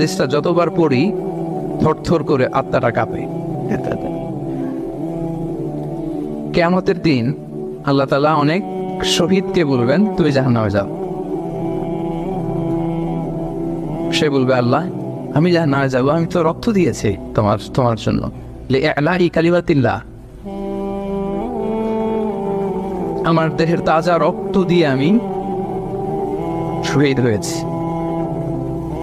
হাদিসটা যতবার পড়ি, থরথর করে আত্মাটা কাঁপে। কেয়ামতের দিন আল্লাহ তালা অনেক শহীদকে বলবেন, তুমি জাহান্নামে যাও। সে বলবে, আল্লাহ, আমি জাহান্নামে যাব, আমি তো রক্ত দিয়েছি তোমার তোমার জন্য। আমার দেহের তাজা রক্ত দিয়ে আমি শহীদ হয়েছি।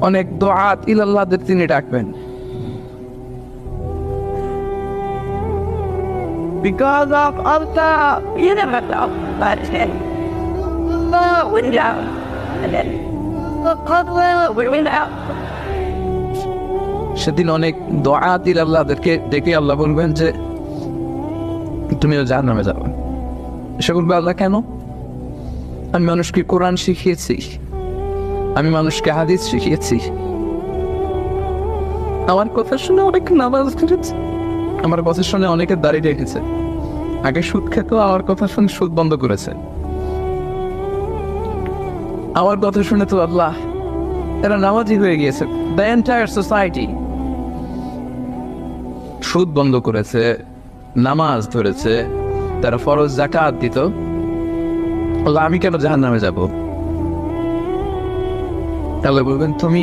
অনেক দোয়াত ইলাল্লাহদের তিনি ডাকবেন Because of Allah, you never know. But then, we down. And then, we went out. সেদিন অনেক দোয়াত ইলাল্লাহদেরকে ডেকে আল্লাহ বলবেন যে তুমিও জাহান নামে যাবে সে বলবে আল্লাহ কেন আমি মানুষকে কোরআন শিখিয়েছি আমি মানুষকে হাদিস শিখিয়েছি। আমার কথা শুনে অনেক নামাজ করেছে আমার কথা শুনে অনেকে দাঁড়িয়ে রেখেছে আগে সুদ খেত, আমার কথা শুনে সুদ বন্ধ করেছে। আমার কথা শুনে তো আল্লাহ, এরা নামাজি হয়ে গিয়েছে। দ্য এন্টায়ার সোসাইটি সুদ বন্ধ করেছে, নামাজ ধরেছে, তারা ফরজ জাকাত দিত। আমি কেন জাহান নামে যাব? তাহলে বলবেন, তুমি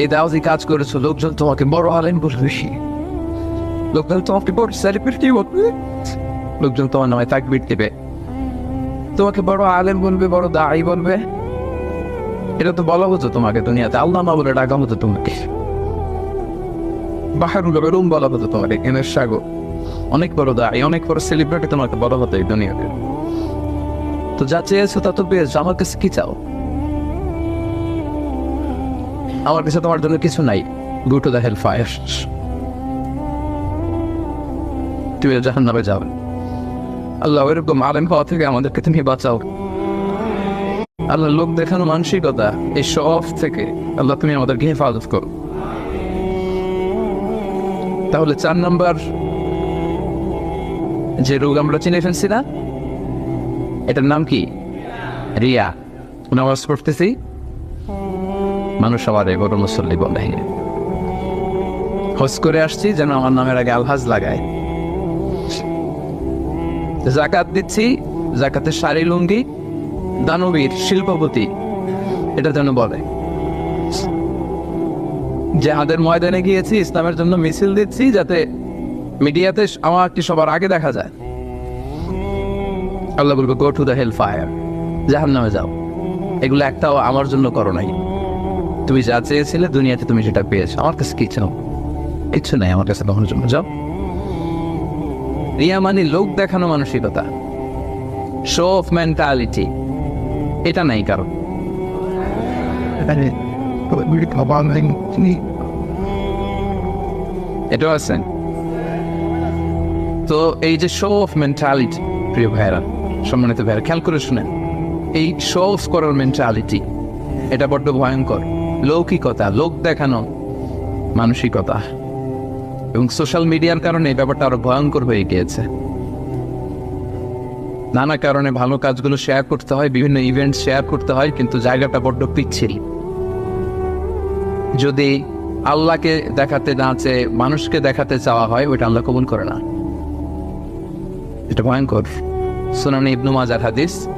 এই দাওয়াতি কাজ করেছ, লোকজন তোমাকে বড় আলেম বলবে লোকজন তোমাকে বড় সেলিব্রিটি বলবে। লোকজন তোমার নামে তাকবির দেবে। তোমাকে বড় আলেম বলবে, বড় দায়ী বলবে। এটা তো বলা হতো তোমাকে দুনিয়াতে। আল্লাহ মা বলে ডাকা হতো তোমাকে। বাহারুল বেরুম বলা হতো তোমাকে, এনের সাগর। অনেক বড় দায়ী অনেক বড় সেলিব্রিটি তোমাকে বলা হতো এই দুনিয়াতে। তো যা চেয়েছো তা তো পেয়েছ, আমার কাছে কি চাও? আমার কাছে তোমার জন্য কিছু নাই। Go to the hell fire তুমি জাহান নামে যাবে আল্লাহ এরকম আলেম হওয়া থেকে আমাদেরকে তুমি বাঁচাও। আল্লাহ লোক দেখানো মানসিকতা, এই শখ থেকে আল্লাহ তুমি আমাদেরকে হেফাজত করো। তাহলে চার নাম্বার, যে রোগ আমরা চিনে ফেলছি না, এটার নাম কি? রিয়া। নামাজ পড়তেছি। মানুষ আমার বড় মুসল্লি বলে। হজ করে আসছি যেন আমার নামের আগে আলহাজ লাগায়। জাকাত দিচ্ছি, জাকাতের শাড়ি, লুঙ্গি, দানবীর শিল্পপতি, এটা যেন বলে। জেহাদের ময়দানে গিয়েছি, ইসলামের জন্য মিছিল দিচ্ছি যাতে মিডিয়াতে আমাকে সবার আগে দেখা যায়। আল্লাহ বলবে go to the hell fire জাহান নামে যাও। এগুলো একটাও আমার জন্য করো নাই। তুমি যা চেয়েছিলে দুনিয়াতে তুমি সেটা পেয়েছ। আমার কাছে কি চাও? কিচ্ছু নাই আমার কাছে কখনো জন্য। যাও। রিয়া মানে লোক দেখানো মানসিকতা। শো অফ মেন্টালিটি এটা নাই কারণ। এটাও আছে। তো এই যে শো অফ মেন্টালিটি প্রিয় ভাইরা সম্মানিত ভাইরা খেয়াল করে শুনেন। এই শো অফ করার মেন্টালিটি এটা বড্ড ভয়ঙ্কর। লৌকিকতা, লোক দেখানো, মানসিকতা। এবং সোশ্যাল মিডিয়ার কারণে এই ব্যাপারটা আরও ভয়ঙ্কর হয়ে গিয়েছে। নানা কারণে ভালো কাজগুলো শেয়ার করতে হয়, বিভিন্ন ইভেন্ট শেয়ার করতে হয়, কিন্তু জায়গাটা বড্ড পিচ্ছিল। যদি আল্লাহকে দেখাতে না চেয়ে মানুষকে দেখাতে চাওয়া হয়, ওইটা আল্লাহ কবুল করে না। এটা ভয়ঙ্কর। সুনানি ইবনু মাজার হাদিস।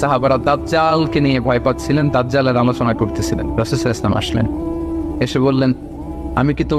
সাহাবারা দাজ্জালকে নিয়ে ভয় পাচ্ছিলেন, দাজ্জালের আলোচনা করতেছিলেন রসুল ইসলাম আসলেন। এসে বললেন, আমি কি তোমার